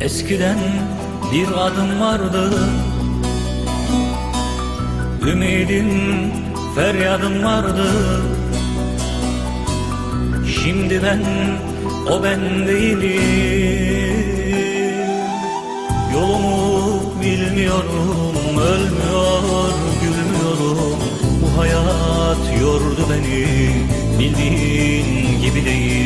Eskiden bir adım vardı. Ümidim, feryadım vardı. Şimdi ben, o ben değilim. Yolumu bilmiyorum, ölmüyor, gülmüyorum. Bu hayat yordu beni, bildiğin gibi değil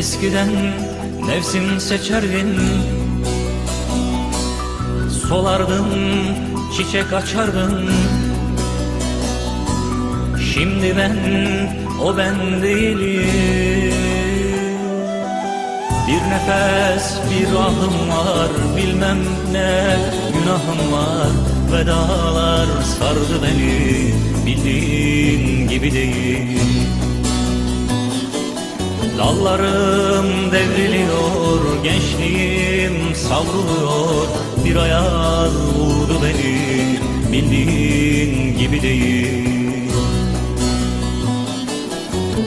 Eskiden nefsim seçerdin. Solardın, çiçek açardın. Şimdi ben, o ben değilim. Bir nefes, bir ahım var. Bilmem ne günahım var. Vedalar sardı beni. Bildiğin gibi değil Dallarım devriliyor, gençliğim savruluyor. Bir ayaz vurdu beni, bildiğin gibi değil.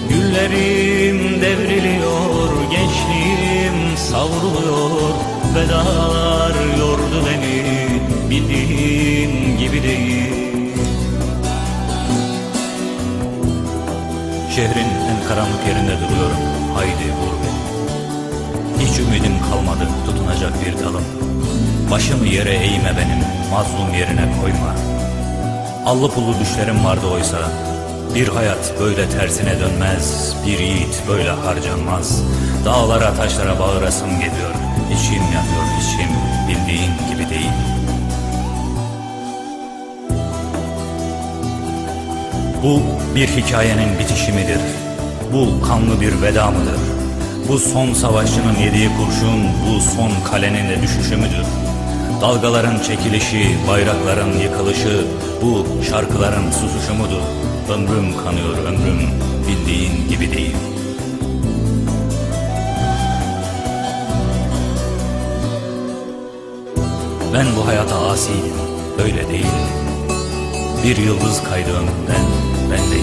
Güllerim devriliyor, gençliğim savruluyor. Vedalar yordu beni, bildiğin gibi değil. Şehrin en karanlık yerinde duruyorum. Haydi vur beni. Hiç ümidim kalmadı tutunacak bir dalım. Başımı yere eğme benim, mazlum yerine koyma. Allı pullu düşlerim vardı oysa. Bir hayat böyle tersine dönmez, bir yiğit böyle harcanmaz. Dağlara taşlara bağırasım geliyor. İçim yanıyor içim, bildiğin gibi değil. Bu bir hikayenin bitişi midir? Bu kanlı bir veda mıdır? Bu son savaşçının yediği kurşun, bu son kalenin de düşüşü müdür? Dalgaların çekilişi, bayrakların yıkılışı, bu şarkıların susuşu mudur? Ömrüm kanıyor ömrüm, bildiğin gibi değil. Ben bu hayata asiydim, öyle değildim. Bir yıldız kaydı ömrümden, ben de yenildim.